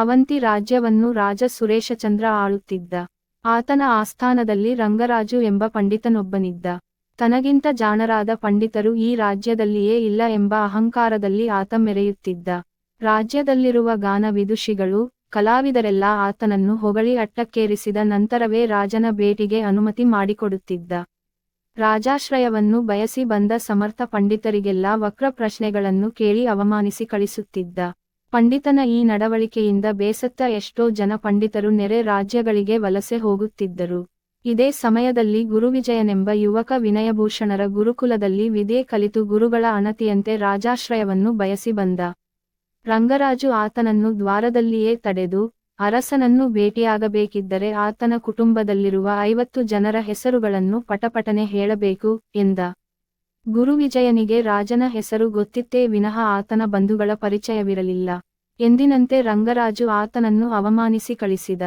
ಅವಂತಿ ರಾಜ್ಯವನ್ನು ರಾಜ ಸುರೇಶಚಂದ್ರ ಆಳುತ್ತಿದ್ದ. ಆತನ ಆಸ್ಥಾನದಲ್ಲಿ ರಂಗರಾಜು ಎಂಬ ಪಂಡಿತನೊಬ್ಬನಿದ್ದ. ತನಗಿಂತ ಜಾಣರಾದ ಪಂಡಿತರು ಈ ರಾಜ್ಯದಲ್ಲಿಯೇ ಇಲ್ಲ ಎಂಬ ಅಹಂಕಾರದಲ್ಲಿ ಆತ ಮೆರೆಯುತ್ತಿದ್ದ. ರಾಜ್ಯದಲ್ಲಿರುವ ಗಾನ ವಿದುಷಿಗಳು ಕಲಾವಿದರೆಲ್ಲ ಆತನನ್ನು ಹೊಗಳಿ ಅಟ್ಟಕ್ಕೇರಿಸಿದ ನಂತರವೇ ರಾಜನ ಭೇಟಿಗೆ ಅನುಮತಿ ಮಾಡಿಕೊಡುತ್ತಿದ್ದ. ರಾಜಾಶ್ರಯವನ್ನು ಬಯಸಿ ಬಂದ ಸಮರ್ಥ ಪಂಡಿತರಿಗೆಲ್ಲ ವಕ್ರ ಪ್ರಶ್ನೆಗಳನ್ನು ಕೇಳಿ ಅವಮಾನಿಸಿ ಕಳಿಸುತ್ತಿದ್ದ. ಪಂಡಿತನ ಈ ನಡವಳಿಕೆಯಿಂದ ಬೇಸತ್ತ ಎಷ್ಟೋ ಜನ ಪಂಡಿತರು ನೆರೆ ರಾಜ್ಯಗಳಿಗೆ ವಲಸೆ ಹೋಗುತ್ತಿದ್ದರು. ಇದೇ ಸಮಯದಲ್ಲಿ ಗುರುವಿಜಯನೆಂಬ ಯುವಕ ವಿನಯಭೂಷಣರ ಗುರುಕುಲದಲ್ಲಿ ವಿದೇ ಕಲಿತು ಗುರುಗಳ ಅಣತಿಯಂತೆ ರಾಜಾಶ್ರಯವನ್ನು ಬಯಸಿ ಬಂದ. ರಂಗರಾಜು ಆತನನ್ನು ದ್ವಾರದಲ್ಲಿಯೇ ತಡೆದು, ಅರಸನನ್ನು ಭೇಟಿಯಾಗಬೇಕಿದ್ದರೆ ಆತನ ಕುಟುಂಬದಲ್ಲಿರುವ ಐವತ್ತು ಜನರ ಹೆಸರುಗಳನ್ನು ಪಟಪಟನೆ ಹೇಳಬೇಕು, ಎಂದ. ಗುರುವಿಜಯನಿಗೆ ರಾಜನ ಹೆಸರು ಗೊತ್ತಿತ್ತೇ ವಿನಃ ಆತನ ಬಂಧುಗಳ ಪರಿಚಯವಿರಲಿಲ್ಲ. ಎಂದಿನಂತೆ ರಂಗರಾಜು ಆತನನ್ನು ಅವಮಾನಿಸಿ ಕಳಿಸಿದ.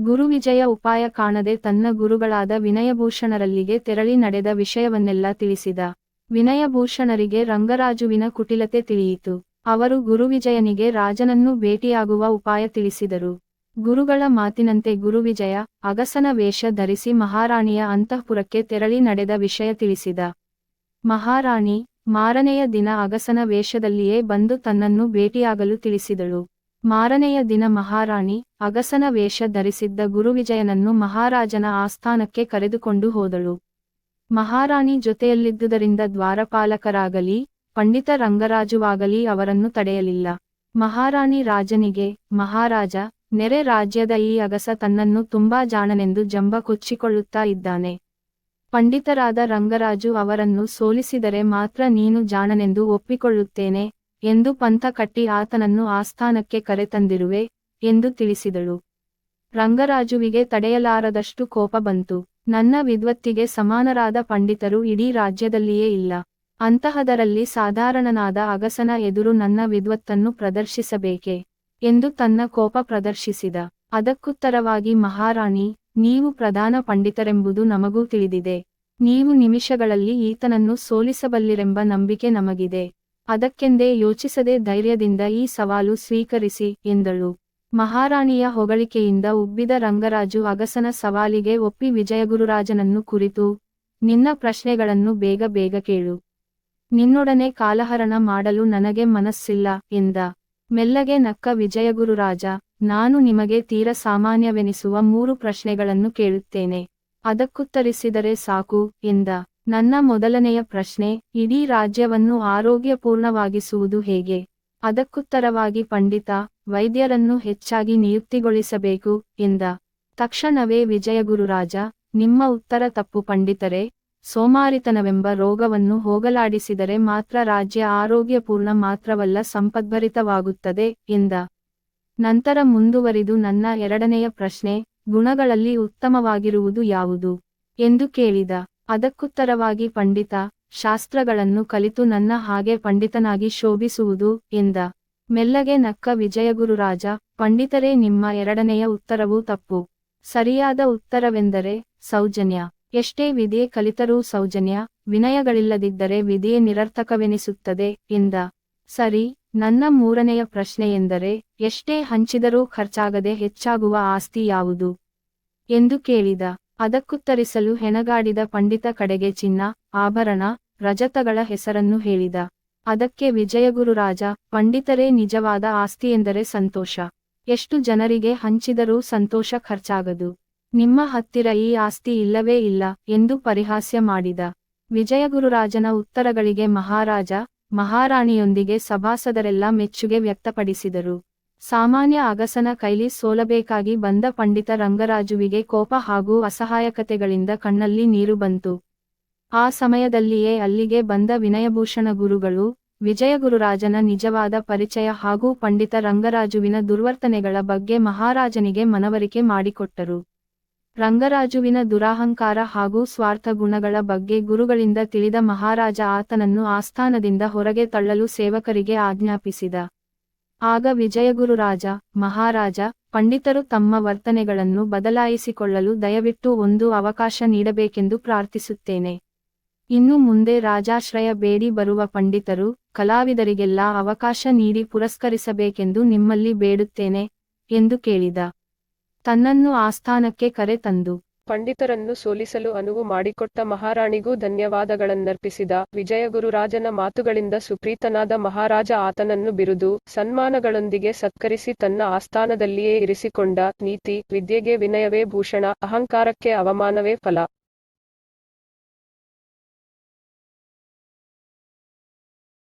ಗುರುವಿಜಯ ಉಪಾಯ ಕಾಣದೆ ತನ್ನ ಗುರುಗಳಾದ ವಿನಯಭೂಷಣರಲ್ಲಿಗೆ ತೆರಳಿ ನಡೆದ ವಿಷಯವನ್ನೆಲ್ಲ ತಿಳಿಸಿದ. ವಿನಯಭೂಷಣರಿಗೆ ರಂಗರಾಜುವಿನ ಕುಟಿಲತೆ ತಿಳಿಯಿತು. ಅವರು ಗುರುವಿಜಯನಿಗೆ ರಾಜನನ್ನು ಭೇಟಿಯಾಗುವ ಉಪಾಯ ತಿಳಿಸಿದರು. ಗುರುಗಳ ಮಾತಿನಂತೆ ಗುರುವಿಜಯ ಅಗಸನ ವೇಷ ಧರಿಸಿ ಮಹಾರಾಣಿಯ ಅಂತಃಪುರಕ್ಕೆ ತೆರಳಿ ನಡೆದ ವಿಷಯ ತಿಳಿಸಿದ. ಮಹಾರಾಣಿ ಮಾರನೆಯ ದಿನ ಅಗಸನ ವೇಷದಲ್ಲಿಯೇ ಬಂದು ತನ್ನನ್ನು ಭೇಟಿಯಾಗಲು ತಿಳಿಸಿದಳು. ಮಾರನೆಯ ದಿನ ಮಹಾರಾಣಿ ಅಗಸನ ವೇಷ ಧರಿಸಿದ್ದ ಗುರುವಿಜಯನನ್ನು ಮಹಾರಾಜನ ಆಸ್ಥಾನಕ್ಕೆ ಕರೆದುಕೊಂಡು ಹೋದಳು. ಮಹಾರಾಣಿ ಜೊತೆಯಲ್ಲಿದ್ದುದರಿಂದ ದ್ವಾರಪಾಲಕರಾಗಲಿ ಪಂಡಿತ ರಂಗರಾಜುವಾಗಲಿ ಅವರನ್ನು ತಡೆಯಲಿಲ್ಲ. ಮಹಾರಾಣಿ ರಾಜನಿಗೆ, ಮಹಾರಾಜ, ನೆರೆ ರಾಜ್ಯದ ಈ ಅಗಸ ತನ್ನನ್ನು ತುಂಬಾ ಜಾಣನೆಂದು ಜಂಬ ಕೊಚ್ಚಿಕೊಳ್ಳುತ್ತಾ ಇದ್ದಾನೆ. ಪಂಡಿತರಾದ ರಂಗರಾಜು ಅವರನ್ನು ಸೋಲಿಸಿದರೆ ಮಾತ್ರ ನೀನು ಜಾಣನೆಂದು ಒಪ್ಪಿಕೊಳ್ಳುತ್ತೇನೆ ಎಂದು ಪಂಥ ಕಟ್ಟಿ ಆತನನ್ನು ಆಸ್ಥಾನಕ್ಕೆ ಕರೆತಂದಿರುವೆ ಎಂದು ತಿಳಿಸಿದಳು. ರಂಗರಾಜುವಿಗೆ ತಡೆಯಲಾರದಷ್ಟು ಕೋಪ ಬಂತು. ನನ್ನ ವಿದ್ವತ್ತಿಗೆ ಸಮಾನರಾದ ಪಂಡಿತರು ಇಡೀ ರಾಜ್ಯದಲ್ಲಿಯೇ ಇಲ್ಲ. ಅಂತಹದರಲ್ಲಿ ಸಾಧಾರಣನಾದ ಅಗಸನ ಎದುರು ನನ್ನ ವಿದ್ವತ್ತನ್ನು ಪ್ರದರ್ಶಿಸಬೇಕೆ ಎಂದು ತನ್ನ ಕೋಪ ಪ್ರದರ್ಶಿಸಿದ. ಅದಕ್ಕುತ್ತರವಾಗಿ ಮಹಾರಾಣಿ ನೀವು ಪ್ರಧಾನ ಪಂಡಿತರೆಂಬುದು ನಮಗೂ ತಿಳಿದಿದೆ. ನೀವು ನಿಮಿಷಗಳಲ್ಲಿ ಈತನನ್ನು ಸೋಲಿಸಬಲ್ಲಿರೆಂಬ ನಂಬಿಕೆ ನಮಗಿದೆ. ಅದಕ್ಕೆಂದೇ ಯೋಚಿಸದೆ ಧೈರ್ಯದಿಂದ ಈ ಸವಾಲು ಸ್ವೀಕರಿಸಿ, ಎಂದಳು. ಮಹಾರಾಣಿಯ ಹೊಗಳಿಕೆಯಿಂದ ಉಬ್ಬಿದ ರಂಗರಾಜು ಅಗಸನ ಸವಾಲಿಗೆ ಒಪ್ಪಿ ವಿಜಯಗುರುರಾಜನನ್ನು ಕುರಿತು, ನಿನ್ನ ಪ್ರಶ್ನೆಗಳನ್ನು ಬೇಗ ಬೇಗ ಕೇಳು. ನಿನ್ನೊಡನೆ ಕಾಲಹರಣ ಮಾಡಲು ನನಗೆ ಮನಸ್ಸಿಲ್ಲ, ಎಂದ. ಮೆಲ್ಲಗೆ ನಕ್ಕ ವಿಜಯಗುರುರಾಜ ನಾನು ನಿಮಗೆ ತೀರ ಸಾಮಾನ್ಯವೆನಿಸುವ ಮೂರು ಪ್ರಶ್ನೆಗಳನ್ನು ಕೇಳುತ್ತೇನೆ. ಅದಕ್ಕುತ್ತರಿಸಿದರೆ ಸಾಕು, ಎಂದ. ನನ್ನ ಮೊದಲನೆಯ ಪ್ರಶ್ನೆ, ಇಡೀ ರಾಜ್ಯವನ್ನು ಆರೋಗ್ಯಪೂರ್ಣವಾಗಿಸುವುದು ಹೇಗೆ? ಅದಕ್ಕುತ್ತರವಾಗಿ ಪಂಡಿತ, ವೈದ್ಯರನ್ನು ಹೆಚ್ಚಾಗಿ ನಿಯುಕ್ತಿಗೊಳಿಸಬೇಕು, ಎಂದ. ತಕ್ಷಣವೇ ವಿಜಯಗುರುರಾಜ, ನಿಮ್ಮ ಉತ್ತರ ತಪ್ಪು ಪಂಡಿತರೆ. ಸೋಮಾರಿತನವೆಂಬ ರೋಗವನ್ನು ಹೋಗಲಾಡಿಸಿದರೆ ಮಾತ್ರ ರಾಜ್ಯ ಆರೋಗ್ಯಪೂರ್ಣ ಮಾತ್ರವಲ್ಲ, ಸಂಪದ್ಭರಿತವಾಗುತ್ತದೆ, ಎಂದ. ನಂತರ ಮುಂದುವರಿದು ನನ್ನ ಎರಡನೆಯ ಪ್ರಶ್ನೆ, ಗುಣಗಳಲ್ಲಿ ಉತ್ತಮವಾಗಿರುವುದು ಯಾವುದು? ಎಂದು ಕೇಳಿದ. ಅದಕ್ಕುತ್ತರವಾಗಿ ಪಂಡಿತ, ಶಾಸ್ತ್ರಗಳನ್ನು ಕಲಿತು ನನ್ನ ಹಾಗೆ ಪಂಡಿತನಾಗಿ ಶೋಭಿಸುವುದು ಎಂದ. ಮೆಲ್ಲಗೆ ನಕ್ಕ ವಿಜಯಗುರುರಾಜ, ಪಂಡಿತರೇ ನಿಮ್ಮ ಎರಡನೆಯ ಉತ್ತರವೂ ತಪ್ಪು. ಸರಿಯಾದ ಉತ್ತರವೆಂದರೆ ಸೌಜನ್ಯ. ಎಷ್ಟೇ ವಿಧಿಯೇ ಕಲಿತರೂ ಸೌಜನ್ಯ, ವಿನಯಗಳಿಲ್ಲದಿದ್ದರೆ ವಿಧಿಯೇ ನಿರರ್ಥಕವೆನಿಸುತ್ತದೆ ಎಂದ. ಸರಿ, ನನ್ನ ಮೂರನೆಯ ಪ್ರಶ್ನೆಯೆಂದರೆ, ಎಷ್ಟೇ ಹಂಚಿದರೂ ಖರ್ಚಾಗದೆ ಹೆಚ್ಚಾಗುವ ಆಸ್ತಿ ಯಾವುದು? ಎಂದು ಕೇಳಿದ. ಅದಕ್ಕುತ್ತರಿಸಲು ಹೆಣಗಾಡಿದ ಪಂಡಿತ ಕಡೆಗೆ ಚಿನ್ನ, ಆಭರಣ, ರಜತಗಳ ಹೆಸರನ್ನು ಹೇಳಿದ. ಅದಕ್ಕೆ ವಿಜಯಗುರುರಾಜ, ಪಂಡಿತರೇ ನಿಜವಾದ ಆಸ್ತಿಯೆಂದರೆ ಸಂತೋಷ. ಎಷ್ಟು ಜನರಿಗೆ ಹಂಚಿದರೂ ಸಂತೋಷ ಖರ್ಚಾಗದು. ನಿಮ್ಮ ಹತ್ತಿರ ಈ ಆಸ್ತಿ ಇಲ್ಲವೇ ಇಲ್ಲ ಎಂದು ಪರಿಹಾಸ್ಯ ಮಾಡಿದ. ವಿಜಯಗುರುರಾಜನ ಉತ್ತರಗಳಿಗೆ ಮಹಾರಾಜ ಮಹಾರಾಣಿಯೊಂದಿಗೆ ಸಭಾಸದರೆಲ್ಲ ಮೆಚ್ಚುಗೆ ವ್ಯಕ್ತಪಡಿಸಿದರು. ಸಾಮಾನ್ಯ ಅಗಸನ ಕೈಲಿ ಸೋಲಬೇಕಾಗಿ ಬಂದ ಪಂಡಿತ ರಂಗರಾಜುವಿಗೆ ಕೋಪ ಹಾಗೂ ಅಸಹಾಯಕತೆಗಳಿಂದ ಕಣ್ಣಲ್ಲಿ ನೀರು ಬಂತು. ಆ ಸಮಯದಲ್ಲಿಯೇ ಅಲ್ಲಿಗೆ ಬಂದ ವಿನಯಭೂಷಣ ಗುರುಗಳು, ವಿಜಯಗುರುರಾಜನ ನಿಜವಾದ ಪರಿಚಯ ಹಾಗೂ ಪಂಡಿತ ರಂಗರಾಜುವಿನ ದುರ್ವರ್ತನೆಗಳ ಬಗ್ಗೆ ಮಹಾರಾಜನಿಗೆ ಮನವರಿಕೆ ಮಾಡಿಕೊಟ್ಟರು. ರಂಗರಾಜುವಿನ ದುರಾಹಂಕಾರ ಹಾಗೂ ಸ್ವಾರ್ಥ ಗುಣಗಳ ಬಗ್ಗೆ ಗುರುಗಳಿಂದ ತಿಳಿದ ಮಹಾರಾಜ ಆತನನ್ನು ಆಸ್ಥಾನದಿಂದ ಹೊರಗೆ ತಳ್ಳಲು ಸೇವಕರಿಗೆ ಆಜ್ಞಾಪಿಸಿದ. ಆಗ ವಿಜಯಗುರುರಾಜ ಮಹಾರಾಜ, ಪಂಡಿತರು ತಮ್ಮ ವರ್ತನೆಗಳನ್ನು ಬದಲಾಯಿಸಿಕೊಳ್ಳಲು ದಯವಿಟ್ಟು ಒಂದು ಅವಕಾಶ ನೀಡಬೇಕೆಂದು ಪ್ರಾರ್ಥಿಸುತ್ತೇನೆ. ಇನ್ನು ಮುಂದೆ ರಾಜಾಶ್ರಯ ಬೇಡಿ ಬರುವ ಪಂಡಿತರು, ಕಲಾವಿದರಿಗೆಲ್ಲ ಅವಕಾಶ ನೀಡಿ ಪುರಸ್ಕರಿಸಬೇಕೆಂದು ನಿಮ್ಮಲ್ಲಿ ಬೇಡುತ್ತೇನೆ, ಎಂದು ಕೇಳಿದ. ತನ್ನನ್ನು ಆಸ್ಥಾನಕ್ಕೆ ಕರೆ ತಂದು ಪಂಡಿತರನ್ನು ಸೋಲಿಸಲು ಅನುವು ಮಾಡಿಕೊಟ್ಟ ಮಹಾರಾಣಿಗೂ ಧನ್ಯವಾದಗಳನ್ನರ್ಪಿಸಿದ ವಿಜಯಗುರುರಾಜನ ಮಾತುಗಳಿಂದ ಸುಪ್ರೀತನಾದ ಮಹಾರಾಜ ಆತನನ್ನು ಬಿರುದು ಸನ್ಮಾನಗಳೊಂದಿಗೆ ಸತ್ಕರಿಸಿ ತನ್ನ ಆಸ್ಥಾನದಲ್ಲಿಯೇ ಇರಿಸಿಕೊಂಡ ನೀತಿ, ವಿದ್ಯೆಗೆ ವಿನಯವೇ ಭೂಷಣ, ಅಹಂಕಾರಕ್ಕೆ ಅವಮಾನವೇ ಫಲ.